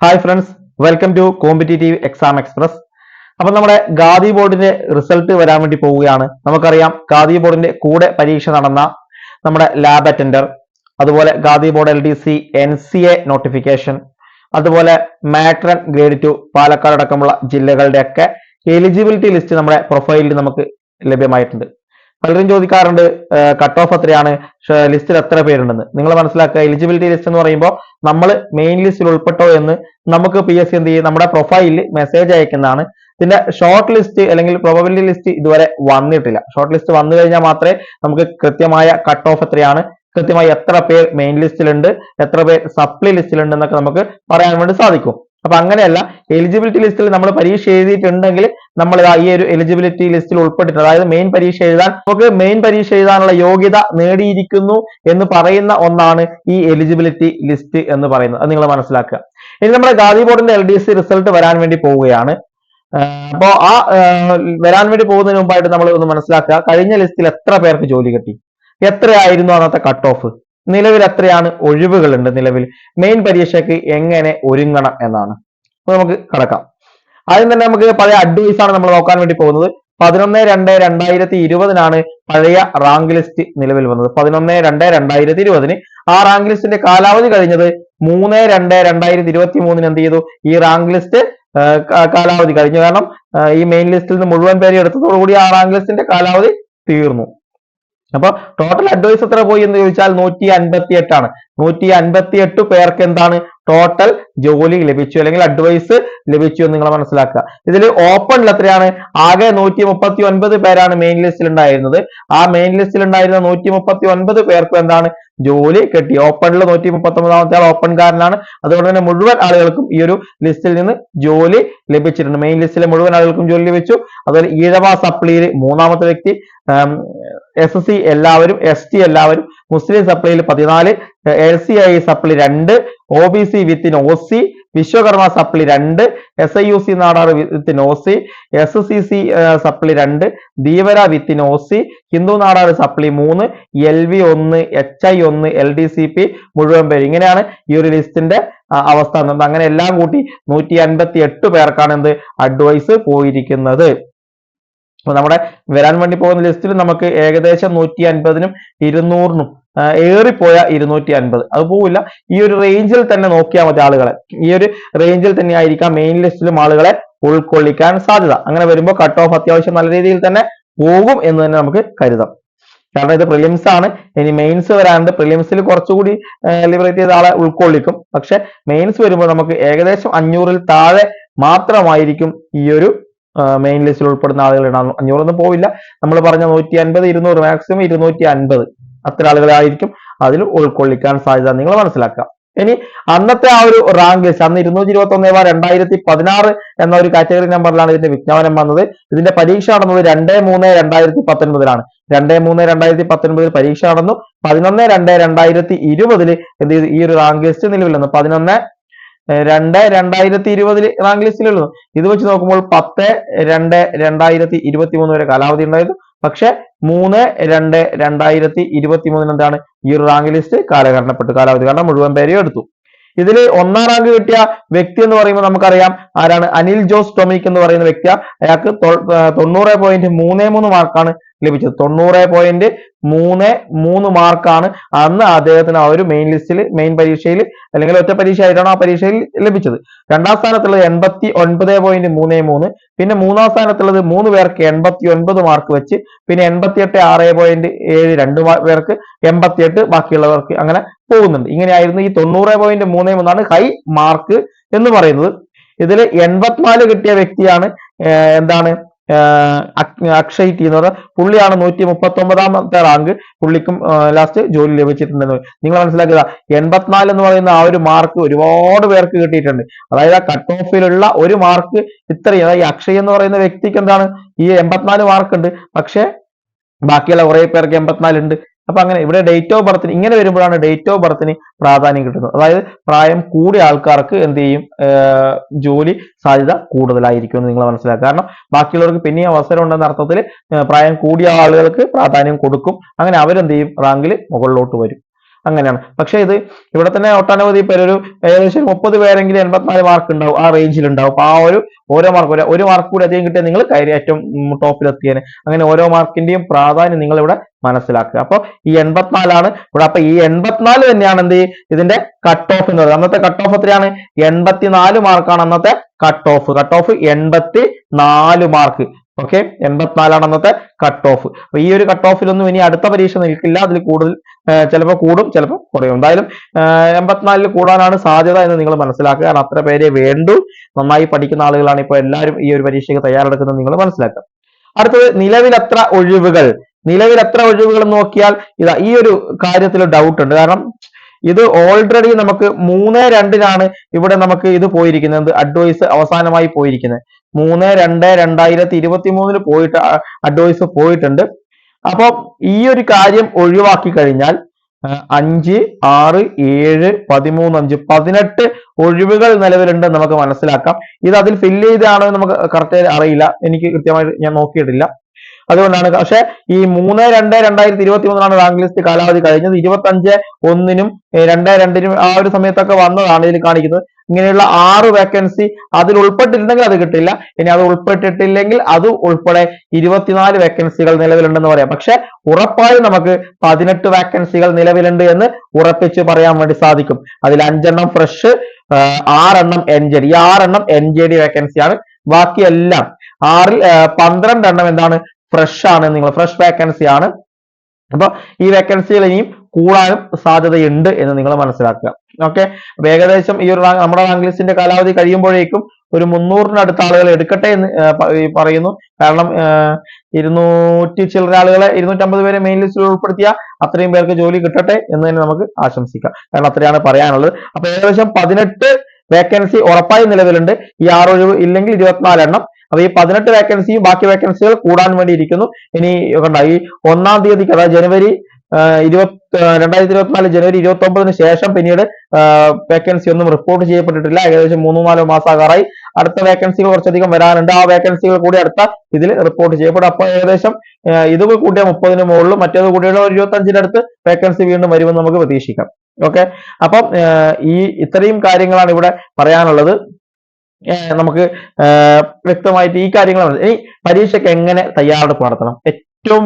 Hi friends welcome to competitive exam express അപ്പൊ നമ്മുടെ ഗാദി ബോർഡിന്റെ റിസൾട്ട് വരാൻ വേണ്ടി പോവുകയാണ്. നമുക്കറിയാം ഗാദി ബോർഡിന്റെ കൂടെ പരീക്ഷ നടന്ന നമ്മുടെ ലാബ് അറ്റൻഡർ അതുപോലെ Khadi board L D C N C A notification അതുപോലെ മാട്രൻ ഗ്രേഡ് ടു പാലക്കാട് അടക്കമുള്ള ജില്ലകളുടെയൊക്കെ എലിജിബിലിറ്റി ലിസ്റ്റ് നമ്മുടെ പ്രൊഫൈലിൽ നമുക്ക് ലഭ്യമായിട്ടുണ്ട്. പലരും ചോദിക്കാറുണ്ട് കട്ട് ഓഫ് എത്രയാണ്? ലിസ്റ്റിൽ എത്ര പേരുണ്ടെന്ന്. നിങ്ങൾ മനസ്സിലാക്കുക എലിജിബിലിറ്റി ലിസ്റ്റ് എന്ന് പറയുമ്പോൾ നമ്മൾ മെയിൻ ലിസ്റ്റിൽ ഉൾപ്പെട്ടോ എന്ന് നമുക്ക് പി എസ് സി എന്ത് ചെയ്യും? നമ്മുടെ പ്രൊഫൈലിൽ മെസ്സേജ് അയക്കുന്നതാണ്. ഇതിന്റെ ഷോർട്ട് ലിസ്റ്റ് അല്ലെങ്കിൽ പ്രോബബിലിറ്റി ലിസ്റ്റ് ഇതുവരെ വന്നിട്ടില്ല. ഷോർട്ട് ലിസ്റ്റ് വന്നു കഴിഞ്ഞാൽ മാത്രമേ നമുക്ക് കൃത്യമായ കട്ട് ഓഫ് എത്രയാണ്? കൃത്യമായി എത്ര പേർ മെയിൻ ലിസ്റ്റിലുണ്ട് എത്ര പേർ സപ്ലി ലിസ്റ്റിലുണ്ട് എന്നൊക്കെ നമുക്ക് പറയാൻ വേണ്ടി സാധിക്കും. അപ്പൊ അങ്ങനെയല്ല എലിജിബിലിറ്റി ലിസ്റ്റിൽ നമ്മൾ പരീക്ഷ എഴുതിയിട്ടുണ്ടെങ്കിൽ നമ്മൾ ഈ ഒരു എലിജിബിലിറ്റി ലിസ്റ്റിൽ ഉൾപ്പെട്ടിട്ടുണ്ട് അതായത് മെയിൻ പരീക്ഷ എഴുതാൻ നമുക്ക് മെയിൻ പരീക്ഷ എഴുതാനുള്ള യോഗ്യത നേടിയിരിക്കുന്നു എന്ന് പറയുന്ന ഒന്നാണ് ഈ എലിജിബിലിറ്റി ലിസ്റ്റ് എന്ന് പറയുന്നത്. അത് നിങ്ങൾ മനസ്സിലാക്കുക. ഇനി നമ്മുടെ ഗാദി ബോർഡിന്റെ എൽ ഡി സി റിസൾട്ട് വരാൻ വേണ്ടി പോവുകയാണ്. അപ്പോ ആ വരാൻ വേണ്ടി പോകുന്നതിന് മുമ്പായിട്ട് നമ്മൾ ഒന്ന് മനസ്സിലാക്കുക കഴിഞ്ഞ ലിസ്റ്റിൽ എത്ര പേർക്ക് ജോലി കിട്ടി? എത്രയായിരുന്നു അന്നത്തെ കട്ട് ഓഫ് നിലവിൽ എത്രയാണ് ഒഴിവുകളുണ്ട് നിലവിൽ? മെയിൻ പരീക്ഷയ്ക്ക് എങ്ങനെ ഒരുങ്ങണം എന്നാണ്. അപ്പൊ നമുക്ക് കിടക്കാം. ആദ്യം തന്നെ നമുക്ക് പഴയ അഡ്വൈസ് ആണ് നമ്മൾ നോക്കാൻ വേണ്ടി പോകുന്നത്. പതിനൊന്ന് രണ്ട് രണ്ടായിരത്തി ഇരുപതിനാണ് പഴയ റാങ്ക് ലിസ്റ്റ് നിലവിൽ വന്നത്. പതിനൊന്ന് രണ്ട് രണ്ടായിരത്തി ഇരുപതിന് ആ റാങ്ക് ലിസ്റ്റിന്റെ കാലാവധി കഴിഞ്ഞത് മൂന്ന് രണ്ട് രണ്ടായിരത്തി ഇരുപത്തി മൂന്നിന് എന്ത് ചെയ്തു? ഈ റാങ്ക് ലിസ്റ്റ് കാലാവധി കഴിഞ്ഞു. കാരണം ഈ മെയിൻ ലിസ്റ്റിൽ നിന്ന് മുഴുവൻ പേര് എടുത്തതോടുകൂടി ആ റാങ്ക് ലിസ്റ്റിന്റെ കാലാവധി തീർന്നു. അപ്പൊ ടോട്ടൽ അഡ്വൈസ് എത്ര പോയി എന്ന് ചോദിച്ചാൽ നൂറ്റി അൻപത്തി എട്ടാണ് നൂറ്റി അൻപത്തി എട്ട് പേർക്ക് എന്താണ് ടോട്ടൽ ജോലി ലഭിച്ചു അല്ലെങ്കിൽ അഡ്വൈസ് ലഭിച്ചു എന്ന് നിങ്ങൾ മനസ്സിലാക്കുക. ഇതിൽ ഓപ്പണിൽ എത്രയാണ് ആകെ നൂറ്റി മുപ്പത്തി ഒൻപത് പേരാണ് മെയിൻ ലിസ്റ്റിൽ ഉണ്ടായിരുന്നത് ആ മെയിൻ ലിസ്റ്റിൽ ഉണ്ടായിരുന്ന നൂറ്റി മുപ്പത്തി ഒൻപത് പേർക്കും എന്താണ് ജോലി കിട്ടി. ഓപ്പണിൽ നൂറ്റി മുപ്പത്തി ഒമ്പതാമത്തെ ആൾ ഓപ്പൺകാരനാണ് അതുകൊണ്ട് തന്നെ മുഴുവൻ ആളുകൾക്കും ഈ ഒരു ലിസ്റ്റിൽ നിന്ന് ജോലി ലഭിച്ചിട്ടുണ്ട്. മെയിൻ ലിസ്റ്റിലെ മുഴുവൻ ആളുകൾക്കും ജോലി ലഭിച്ചു. അതുപോലെ ഈഴവ സപ്ലിയിൽ മൂന്നാമത്തെ വ്യക്തി എസ് എസ് എല്ലാവരും എസ് എല്ലാവരും മുസ്ലിം സപ്ലൈയിൽ പതിനാല് എൽ സി ഐ സപ്ലി രണ്ട് ഒ ബി സി വിത്തിന് ഒ സി വിശ്വകർമ്മ സപ്ലി രണ്ട് S I U C Nadar വിത്തിന് O C S C C സപ്ലി രണ്ട് ധീവര വിത്തിന് O C Hindu Nadar supply മൂന്ന് എൽ വി ഒന്ന് എച്ച് ഐ ഒന്ന് എൽ ഡി സി പി മുഴുവൻ പേര്. ഇങ്ങനെയാണ് ഈ ഒരു ലിസ്റ്റിന്റെ അവസ്ഥ. എന്നത് അങ്ങനെ എല്ലാം കൂട്ടി നൂറ്റി അൻപത്തി എട്ട് പേർക്കാണ് എന്ത്? അഡ്വൈസ് പോയിരിക്കുന്നത്. നമ്മുടെ വരാൻ വേണ്ടി പോകുന്ന ലിസ്റ്റിൽ നമുക്ക് ഏകദേശം നൂറ്റി അൻപതിനും ഇരുന്നൂറിനും ഏറിപ്പോയ ഇരുന്നൂറ്റി അൻപത് അത് പോവില്ല. ഈ ഒരു റേഞ്ചിൽ തന്നെ നോക്കിയാൽ മതി ആളുകളെ. ഈ ഒരു റേഞ്ചിൽ തന്നെ ആയിരിക്കാം മെയിൻ ലിസ്റ്റിലും ആളുകളെ ഉൾക്കൊള്ളിക്കാൻ സാധ്യത. അങ്ങനെ വരുമ്പോൾ കട്ട് ഓഫ് അത്യാവശ്യം നല്ല രീതിയിൽ തന്നെ പോകും എന്ന് തന്നെ നമുക്ക് കരുതാം. കാരണം ഇത് പ്രിലിംസ് ആണ്. ഇനി മെയിൻസ് വരാനുണ്ട് പ്രിലിംസിൽ കുറച്ചുകൂടി ലിബറേറ്റ് ചെയ്ത ആളെ ഉൾക്കൊള്ളിക്കും. പക്ഷെ മെയിൻസ് വരുമ്പോൾ നമുക്ക് ഏകദേശം അഞ്ഞൂറിൽ താഴെ മാത്രമായിരിക്കും ഈ ഒരു മെയിൻ ലിസ്റ്റിൽ ഉൾപ്പെടുന്ന ആളുകൾ ഇടാൻ അഞ്ഞൂറൊന്നും പോവില്ല. നമ്മൾ പറഞ്ഞ നൂറ്റി അൻപത് ഇരുന്നൂറ് മാക്സിമം ഇരുന്നൂറ്റി അൻപത് അത്ര ആളുകളായിരിക്കും. അതിൽ ഉൾക്കൊള്ളിക്കാൻ സാധ്യത നിങ്ങൾ മനസ്സിലാക്കുക. ഇനി അന്നത്തെ ആ ഒരു റാങ്ക് ലിസ്റ്റ് അന്ന് ഇരുന്നൂറ്റി ഇരുപത്തി ഒന്ന് ബാർ രണ്ടായിരത്തി പതിനാറ് എന്ന ഒരു കാറ്റഗറി നമ്പറിലാണ് ഇതിന്റെ വിജ്ഞാപനം വന്നത്. ഇതിന്റെ പരീക്ഷ നടന്നത് രണ്ട് മൂന്ന് രണ്ടായിരത്തി പത്തൊൻപതിലാണ് രണ്ട് മൂന്ന് രണ്ടായിരത്തി പത്തൊൻപതിൽ പരീക്ഷ നടന്നു. പതിനൊന്ന് രണ്ട് രണ്ടായിരത്തി ഇരുപതിൽ എന്ത് ചെയ്തു? ഈ ഒരു റാങ്ക് ലിസ്റ്റ് നിലവിൽ വന്നു. പതിനൊന്ന് രണ്ട് രണ്ടായിരത്തി ഇരുപതിൽ റാങ്ക് ലിസ്റ്റിലുള്ളൂ ഇത് വെച്ച് നോക്കുമ്പോൾ പത്ത് രണ്ട് രണ്ടായിരത്തി ഇരുപത്തി മൂന്ന് വരെ കാലാവധി ഉണ്ടായിരുന്നു പക്ഷെ മൂന്ന് രണ്ട് രണ്ടായിരത്തി ഇരുപത്തി മൂന്നിന് എന്താണ് ഈ ഒരു റാങ്ക് ലിസ്റ്റ് കാലഹരണപ്പെട്ടു. കാലാവധി കാരണം മുഴുവൻ പേരെയും എടുത്തു. ഇതിൽ ഒന്നാം റാങ്ക് കിട്ടിയ വ്യക്തി എന്ന് പറയുമ്പോൾ നമുക്കറിയാം ആരാണ്? അനിൽ ജോസ് ടൊമിക് എന്ന് പറയുന്ന വ്യക്തി. അയാൾക്ക് തൊണ്ണൂറ് പോയിന്റ് മൂന്ന് മൂന്ന് മാർക്കാണ് ലഭിച്ചത്. തൊണ്ണൂറ് പോയിന്റ് മൂന്ന് മൂന്ന് മാർക്കാണ് അന്ന് അദ്ദേഹത്തിന് ആ ഒരു മെയിൻ ലിസ്റ്റിൽ മെയിൻ പരീക്ഷയിൽ അല്ലെങ്കിൽ ഒറ്റ പരീക്ഷ ആയിട്ടാണ് ആ പരീക്ഷയിൽ ലഭിച്ചത്. രണ്ടാം സ്ഥാനത്തുള്ളത് എൺപത്തി ഒൻപത് പോയിന്റ് മൂന്ന് മൂന്ന് പിന്നെ മൂന്നാം സ്ഥാനത്തുള്ളത് മൂന്ന് പേർക്ക് എൺപത്തി ഒൻപത് മാർക്ക് വെച്ച് പിന്നെ എൺപത്തിയെട്ട് ആറ് പോയിന്റ് ഏഴ് രണ്ട് പേർക്ക് എൺപത്തിയെട്ട് ബാക്കിയുള്ളവർക്ക് അങ്ങനെ പോകുന്നുണ്ട്. ഇങ്ങനെയായിരുന്നു ഈ തൊണ്ണൂറ് പോയിന്റ് മൂന്ന് മൂന്നാണ് ഹൈ മാർക്ക് എന്ന് പറയുന്നത്. ഇതിൽ എൺപത്തിനാല് കിട്ടിയ വ്യക്തിയാണ് എന്താണ്? അക്ഷയ് ടി എന്ന് പറഞ്ഞ പുള്ളിയാണ് നൂറ്റി മുപ്പത്തി ഒമ്പതാമത്തെ റാങ്ക് പുള്ളിക്കും ലാസ്റ്റ് ജോലി ലഭിച്ചിട്ടുണ്ടെന്ന്. നിങ്ങൾ മനസ്സിലാക്കുക എൺപത്തിനാല് എന്ന് പറയുന്ന ആ ഒരു മാർക്ക് ഒരുപാട് പേർക്ക് കിട്ടിയിട്ടുണ്ട്. അതായത് ആ കട്ട് ഓഫിലുള്ള ഒരു മാർക്ക് ഇത്രയും. അതായത് അക്ഷയ് എന്ന് പറയുന്ന വ്യക്തിക്ക് എന്താണ്? ഈ എൺപത്തിനാല് മാർക്ക് ഉണ്ട്. പക്ഷേ ബാക്കിയുള്ള കുറെ പേർക്ക് എൺപത്തിനാല് ഉണ്ട്. അപ്പൊ അങ്ങനെ ഇവിടെ ഡേറ്റ് ഓഫ് ബർത്തിന് ഇങ്ങനെ വരുമ്പോഴാണ് ഡേറ്റ് ഓഫ് ബർത്തിന് പ്രാധാന്യം കിട്ടുന്നത്. അതായത് പ്രായം കൂടിയ ആൾക്കാർക്ക് എന്ത് ചെയ്യും? ജോലി സാധ്യത കൂടുതലായിരിക്കും എന്ന് നിങ്ങൾ മനസ്സിലാക്കുക. കാരണം ബാക്കിയുള്ളവർക്ക് പിന്നെയും അവസരം ഉണ്ടെന്ന അർത്ഥത്തിൽ പ്രായം കൂടിയ ആളുകൾക്ക് പ്രാധാന്യം കൊടുക്കും. അങ്ങനെ അവരെന്ത് ചെയ്യും? റാങ്കിൽ മുകളിലോട്ട് വരും. അങ്ങനെയാണ്. പക്ഷേ ഇത് ഇവിടെ തന്നെ ഒട്ടനവധി പേര് ഒരു ഏകദേശം മുപ്പത് പേരെങ്കിലും എൺപത്തിനാല് മാർക്ക് ഉണ്ടാവും ആ റേഞ്ചിൽ ഉണ്ടാവും. അപ്പൊ ആ ഒരു ഓരോ മാർക്ക് ഒരു ഒരു മാർക്ക് കൂടി അധികം കിട്ടിയാൽ നിങ്ങൾ കയറി ഏറ്റവും ടോപ്പിൽ എത്തിയേനെ. അങ്ങനെ ഓരോ മാർക്കിന്റെയും പ്രാധാന്യം നിങ്ങൾ ഇവിടെ മനസ്സിലാക്കുക. അപ്പൊ ഈ എൺപത്തിനാലാണ് ഇവിടെ അപ്പൊ ഈ എൺപത്തിനാല് തന്നെയാണ് എന്ത് ഇതിന്റെ കട്ട് ഓഫ് എന്ന് പറയുന്നത്. അന്നത്തെ കട്ട് ഓഫ് എത്രയാണ്? എൺപത്തിനാല് മാർക്കാണ് അന്നത്തെ കട്ട് ഓഫ് കട്ട് ഓഫ് എൺപത്തി നാല് മാർക്ക് ഓക്കെ എൺപത്തിനാലാണ് അന്നത്തെ കട്ട് ഓഫ് അപ്പൊ ഈ ഒരു കട്ട് ഓഫിലൊന്നും ഇനി അടുത്ത പരീക്ഷ നിൽക്കില്ല. അതിൽ കൂടുതൽ ചിലപ്പോൾ കൂടും ചിലപ്പോൾ കുറയും. എന്തായാലും എൺപത്തിനാലിൽ കൂടാനാണ് സാധ്യത എന്ന് നിങ്ങൾ മനസ്സിലാക്കുക. കാരണം അത്ര പേരെ വേണ്ടു. നന്നായി പഠിക്കുന്ന ആളുകളാണ് ഇപ്പോൾ എല്ലാവരും ഈ ഒരു പരീക്ഷയ്ക്ക് തയ്യാറെടുക്കുന്നത് നിങ്ങൾ മനസ്സിലാക്കുക. അടുത്തത് നിലവിലത്ര ഒഴിവുകൾ. നിലവിൽ എത്ര ഒഴിവുകൾ നോക്കിയാൽ ഇതാ ഈ ഒരു കാര്യത്തിൽ ഡൗട്ട് ഉണ്ട്. കാരണം ഇത് ഓൾറെഡി നമുക്ക് മൂന്ന് രണ്ടിനാണ് ഇവിടെ നമുക്ക് ഇത് പോയിരിക്കുന്നത്. അഡ്വൈസ് അവസാനമായി പോയിരിക്കുന്നത്. മൂന്ന് രണ്ട് രണ്ടായിരത്തി ഇരുപത്തി മൂന്നിൽ പോയിട്ട് അഡ്വൈസ് പോയിട്ടുണ്ട്. അപ്പൊ ഈ ഒരു കാര്യം ഒഴിവാക്കി കഴിഞ്ഞാൽ അഞ്ച് ആറ് ഏഴ് പതിമൂന്ന് അഞ്ച് പതിനെട്ട് ഒഴിവുകൾ നിലവിലുണ്ട് നമുക്ക് മനസ്സിലാക്കാം. ഇത് അതിൽ ഫില്ല് ചെയ്താണോ എന്ന് നമുക്ക് കറക്റ്റ് അറിയില്ല. എനിക്ക് കൃത്യമായിട്ട് ഞാൻ നോക്കിയിട്ടില്ല. അതുകൊണ്ടാണ് പക്ഷേ ഈ മൂന്ന് രണ്ട് രണ്ടായിരത്തി ഇരുപത്തി മൂന്നിലാണ് റാങ്ക് ലിസ്റ്റ് കാലാവധി കഴിഞ്ഞത്. ഇരുപത്തി അഞ്ച് ഒന്നിനും രണ്ട് രണ്ടിനും ആ ഒരു സമയത്തൊക്കെ വന്നതാണ് ഇതിൽ കാണിക്കുന്നത്. ഇങ്ങനെയുള്ള ആറ് വേക്കൻസി അതിൽ ഉൾപ്പെട്ടിട്ടുണ്ടെങ്കിൽ അത് കിട്ടില്ല. ഇനി അത് ഉൾപ്പെട്ടിട്ടില്ലെങ്കിൽ അത് ഉൾപ്പെടെ ഇരുപത്തിനാല് വേക്കൻസികൾ നിലവിലുണ്ടെന്ന് പറയാം. പക്ഷെ ഉറപ്പായും നമുക്ക് പതിനെട്ട് വേക്കൻസികൾ നിലവിലുണ്ട് എന്ന് ഉറപ്പിച്ച് പറയാൻ വേണ്ടി സാധിക്കും. അതിൽ അഞ്ചെണ്ണം ഫ്രഷ് ആറെണ്ണം എൻ ജെ ഡി ആറെണ്ണം എൻ ജെ ഡി വേക്കൻസിയാണ് ബാക്കിയെല്ലാം ആറിൽ പന്ത്രണ്ട് എണ്ണം എന്താണ് ഫ്രഷ് ആണ് നിങ്ങൾ ഫ്രഷ് വേക്കൻസി ആണ്. അപ്പൊ ഈ വേക്കൻസികൾ ഇനിയും കൂടാനും സാധ്യതയുണ്ട് എന്ന് നിങ്ങൾ മനസ്സിലാക്കുക. ഓക്കെ അപ്പൊ ഏകദേശം ഈ ഒരു നമ്മുടെ റാങ്ക് കാലാവധി കഴിയുമ്പോഴേക്കും ഒരു മുന്നൂറിനടുത്ത ആളുകൾ എടുക്കട്ടെ എന്ന് പറയുന്നു. കാരണം ഇരുന്നൂറ്റി ചില്ലറ ആളുകളെ ഇരുന്നൂറ്റമ്പത് പേരെ മെയിൻ ലിസ്റ്റിൽ ഉൾപ്പെടുത്തിയ അത്രയും പേർക്ക് ജോലി കിട്ടട്ടെ എന്ന് തന്നെ നമുക്ക് ആശംസിക്കാം. കാരണം അത്രയാണ് പറയാനുള്ളത്. അപ്പൊ ഏകദേശം പതിനെട്ട് വേക്കൻസി ഉറപ്പായി നിലവിലുണ്ട്. ഈ ആറ് ഒഴിവ് ഇല്ലെങ്കിൽ ഇരുപത്തിനാലെണ്ണം അപ്പൊ ഈ പതിനെട്ട് വേക്കൻസിയും ബാക്കി വേക്കൻസികൾ കൂടാൻ വേണ്ടി ഇരിക്കുന്നു. ഇനി കണ്ട ഈ ഒന്നാം തീയതിക്ക് അതായത് ജനുവരി ഇരുപത്തി രണ്ടായിരത്തി ഇരുപത്തിനാല് ജനുവരി ഇരുപത്തി ഒമ്പതിന് ശേഷം പിന്നീട് വേക്കൻസി ഒന്നും റിപ്പോർട്ട് ചെയ്യപ്പെട്ടിട്ടില്ല. ഏകദേശം മൂന്നോ നാലോ മാസമാകാറായി അടുത്ത വേക്കൻസികൾ കുറച്ചധികം വരാനുണ്ട്. ആ വേക്കൻസികൾ കൂടി അടുത്ത ഇതിൽ റിപ്പോർട്ട് ചെയ്യപ്പെടും. അപ്പോൾ ഏകദേശം ഇത് കൂട്ടിയ മുപ്പതിന് മുകളിലും മറ്റേത് കൂടിയുള്ള ഒരു ഇരുപത്തി അടുത്ത് വേക്കൻസി വീണ്ടും വരുമെന്ന് നമുക്ക് പ്രതീക്ഷിക്കാം. ഓക്കെ അപ്പം ഈ ഇത്രയും കാര്യങ്ങളാണ് ഇവിടെ പറയാനുള്ളത്. നമുക്ക് വ്യക്തമായിട്ട് ഈ കാര്യങ്ങൾ ഇനി പരീക്ഷയ്ക്ക് എങ്ങനെ തയ്യാറെടുപ്പ് നടത്തണം? ഏറ്റവും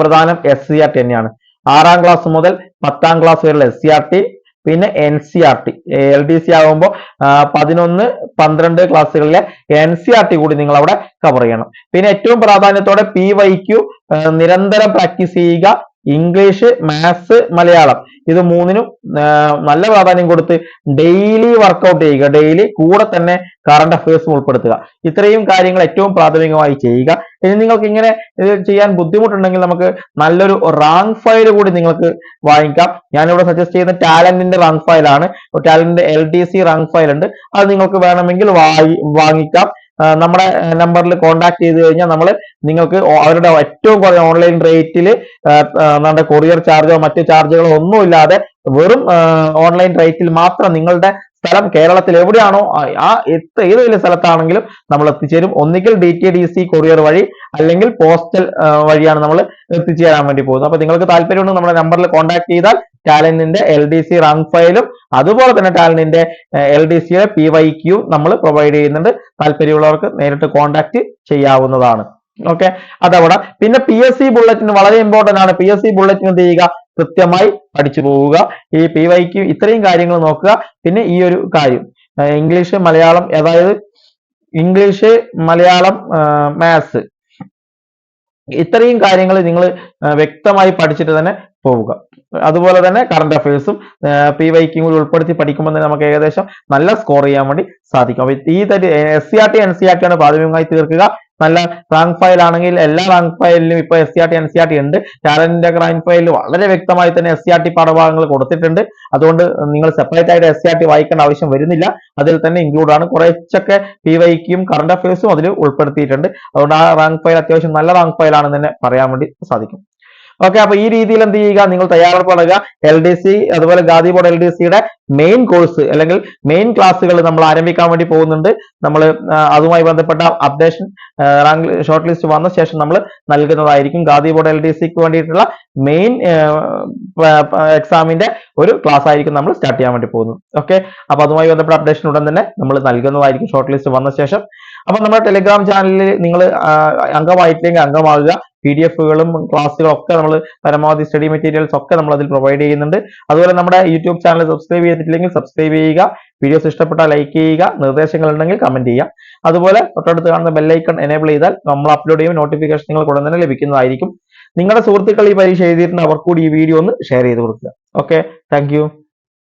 പ്രധാനം എസ് സി ആർ ടി തന്നെയാണ്. ആറാം ക്ലാസ് മുതൽ പത്താം ക്ലാസ് വരെയുള്ള എസ് സി ആർ ടി പിന്നെ N C R T L D C ആകുമ്പോൾ പതിനൊന്ന് പന്ത്രണ്ട് ക്ലാസ്സുകളിലെ എൻ സി ആർ ടി കൂടി നിങ്ങൾ അവിടെ കവർ ചെയ്യണം. പിന്നെ ഏറ്റവും പ്രാധാന്യത്തോടെ പി വൈ ക്യു നിരന്തരം പ്രാക്ടീസ് ചെയ്യുക ഇംഗ്ലീഷ് മാത്സ് മലയാളം. ഇത് മൂന്നിനും നല്ല പ്രാധാന്യം കൊടുത്ത് ഡെയിലി വർക്കൗട്ട് ചെയ്യുക. ഡെയിലി കൂടെ തന്നെ കറണ്ട് അഫയേഴ്സും ഉൾപ്പെടുത്തുക. ഇത്രയും കാര്യങ്ങൾ ഏറ്റവും പ്രാഥമികമായി ചെയ്യുക. ഇനി നിങ്ങൾക്ക് ഇങ്ങനെ ഇത് ചെയ്യാൻ ബുദ്ധിമുട്ടുണ്ടെങ്കിൽ നമുക്ക് നല്ലൊരു റാങ്ക് ഫയൽ കൂടി നിങ്ങൾക്ക് വാങ്ങിക്കാം. ഞാനിവിടെ സജസ്റ്റ് ചെയ്യുന്ന ടാലന്റിന്റെ റാങ്ക് ഫയലാണ് ടാലന്റിന്റെ L D C rank file ഉണ്ട്. അത് നിങ്ങൾക്ക് വേണമെങ്കിൽ വാങ്ങി വാങ്ങിക്കാം. നമ്മുടെ നമ്പറിൽ കോൺടാക്ട് ചെയ്ത് കഴിഞ്ഞാൽ നമ്മൾ നിങ്ങൾക്ക് അവരുടെ ഏറ്റവും കുറഞ്ഞ ഓൺലൈൻ റേറ്റിൽ നമ്മുടെ കൊറിയർ ചാർജോ മറ്റ് ചാർജുകളോ ഒന്നുമില്ലാതെ വെറും ഓൺലൈൻ റേറ്റിൽ മാത്രം നിങ്ങളുടെ സ്ഥലം കേരളത്തിൽ എവിടെയാണോ ആ- എത്ത ഏതെങ്കിലും ഏത് സ്ഥലത്താണെങ്കിലും നമ്മൾ എത്തിച്ചേരും. ഒന്നുകിൽ D T D C courier വഴി അല്ലെങ്കിൽ പോസ്റ്റൽ വഴിയാണ് നമ്മൾ എത്തിച്ചേരാൻ വേണ്ടി പോകുന്നത്. അപ്പൊ നിങ്ങൾക്ക് താല്പര്യമുണ്ടെങ്കിൽ നമ്മുടെ നമ്പറിൽ കോൺടാക്ട് ചെയ്താൽ ടാലന്റിന്റെ എൽ ഡി സി റൺ ഫയലും അതുപോലെ തന്നെ ടാലന്റിന്റെ എൽ ഡി സിയുടെ പി വൈ ക്യൂ നമ്മൾ പ്രൊവൈഡ് ചെയ്യുന്നുണ്ട്. താല്പര്യമുള്ളവർക്ക് നേരിട്ട് കോൺടാക്ട് ചെയ്യാവുന്നതാണ്. ഓക്കെ അതവിടെ. പിന്നെ പി എസ് സി ബുള്ളറ്റിന് വളരെ ഇമ്പോർട്ടന്റ് ആണ്. പി എസ് സി ബുള്ളറ്റിന് എന്ത് ചെയ്യുക? കൃത്യമായി പഠിച്ചു പോവുക. ഈ പി വൈക്ക് ഇത്രയും കാര്യങ്ങൾ നോക്കുക. പിന്നെ ഈ ഒരു കാര്യം. ഇംഗ്ലീഷ് മലയാളം അതായത് ഇംഗ്ലീഷ് മലയാളം മാത്സ് ഇത്രയും കാര്യങ്ങൾ നിങ്ങൾ വ്യക്തമായി പഠിച്ചിട്ട് തന്നെ പോവുക. അതുപോലെ തന്നെ കറണ്ട് അഫയേഴ്സും പി വൈക്കും കൂടി ഉൾപ്പെടുത്തി പഠിക്കുമ്പോൾ തന്നെ നമുക്ക് ഏകദേശം നല്ല സ്കോർ ചെയ്യാൻ വേണ്ടി സാധിക്കും. ഈ തരി S C R T N C R T ആണ് പ്രാഥമികമായി തീർക്കുക. നല്ല റാങ്ക് ഫയൽ ആണെങ്കിൽ എല്ലാ റാങ്ക് ഫയലിലും ഇപ്പൊ S C R T N C R T ഉണ്ട്. ടാലന്റിന്റെ റാങ്ക് ഫയലിൽ വളരെ വ്യക്തമായി തന്നെ എസ് സി ആർ ടി പാഠഭാഗങ്ങൾ കൊടുത്തിട്ടുണ്ട്. അതുകൊണ്ട് നിങ്ങൾ സെപ്പറേറ്റ് ആയിട്ട് എസ് സി ആർ ടി വായിക്കേണ്ട ആവശ്യം വരുന്നില്ല. അതിൽ തന്നെ ഇൻക്ലൂഡ് ആണ്. കുറച്ചൊക്കെ പി വൈക്കും കറണ്ട് അഫയേഴ്സും അതിൽ ഉൾപ്പെടുത്തിയിട്ടുണ്ട്. അതുകൊണ്ട് ആ റാങ്ക് ഫയൽ അത്യാവശ്യം നല്ല റാങ്ക് ഫയൽ ആണെന്ന് തന്നെ പറയാൻ വേണ്ടി സാധിക്കും. ഓക്കെ അപ്പൊ ഈ രീതിയിൽ എന്ത് ചെയ്യുക? നിങ്ങൾ തയ്യാറെടുപ്പ് നൽകുക എൽ ഡി സി അതുപോലെ ഗാദി ബോർഡ് എൽ ഡി സിയുടെ മെയിൻ കോഴ്സ് അല്ലെങ്കിൽ മെയിൻ ക്ലാസ്സുകൾ നമ്മൾ ആരംഭിക്കാൻ വേണ്ടി പോകുന്നുണ്ട്. നമ്മൾ അതുമായി ബന്ധപ്പെട്ട അപ്ഡേഷൻ റാങ്ക് ഷോർട്ട് ലിസ്റ്റ് വന്ന ശേഷം നമ്മൾ നൽകുന്നതായിരിക്കും ഗാദി ബോർഡ് എൽ ഡി സിക്ക് വേണ്ടിയിട്ടുള്ള മെയിൻ എക്സാമിന്റെ ഒരു ക്ലാസ് ആയിരിക്കും നമ്മൾ സ്റ്റാർട്ട് ചെയ്യാൻ വേണ്ടി പോകുന്നത്. ഓക്കെ അപ്പൊ അതുമായി ബന്ധപ്പെട്ട അപ്ഡേഷൻ ഉടൻ തന്നെ നമ്മൾ നൽകുന്നതായിരിക്കും ഷോർട്ട് ലിസ്റ്റ് വന്ന ശേഷം. അപ്പൊ നമ്മുടെ ടെലിഗ്രാം ചാനലിൽ നിങ്ങൾ അംഗമായിട്ടില്ലെങ്കിൽ അംഗമാകുക പി ഡി എഫുകളും ക്ലാസ്സുകളും ഒക്കെ നമ്മൾ പരമാവധി സ്റ്റഡി മെറ്റീരിയൽസ് ഒക്കെ നമ്മൾ അതിൽ പ്രൊവൈഡ് ചെയ്യുന്നുണ്ട്. അതുപോലെ നമ്മുടെ യൂട്യൂബ് ചാനൽ സബ്സ്ക്രൈബ് ചെയ്തിട്ടില്ലെങ്കിൽ സബ്സ്ക്രൈബ് ചെയ്യുക. വീഡിയോസ് ഇഷ്ടപ്പെട്ടാൽ ലൈക്ക് ചെയ്യുക. നിർദ്ദേശങ്ങൾ ഉണ്ടെങ്കിൽ കമന്റ് ചെയ്യുക. അതുപോലെ തൊട്ടടുത്ത് കാണുന്ന ബെല്ലൈക്കൺ എനേബിൾ ചെയ്താൽ നമ്മൾ അപ്ലോഡ് ചെയ്യുമ്പോൾ നോട്ടിഫിക്കേഷൻ നിങ്ങൾ ഉടൻ തന്നെ ലഭിക്കുന്നതായിരിക്കും. നിങ്ങളുടെ സുഹൃത്തുക്കൾ ഈ പരീക്ഷ എഴുതിയിട്ടുണ്ട്. അവർക്കൂടി ഈ വീഡിയോ ഒന്ന് ഷെയർ ചെയ്ത് കൊടുക്കുക. Okay thank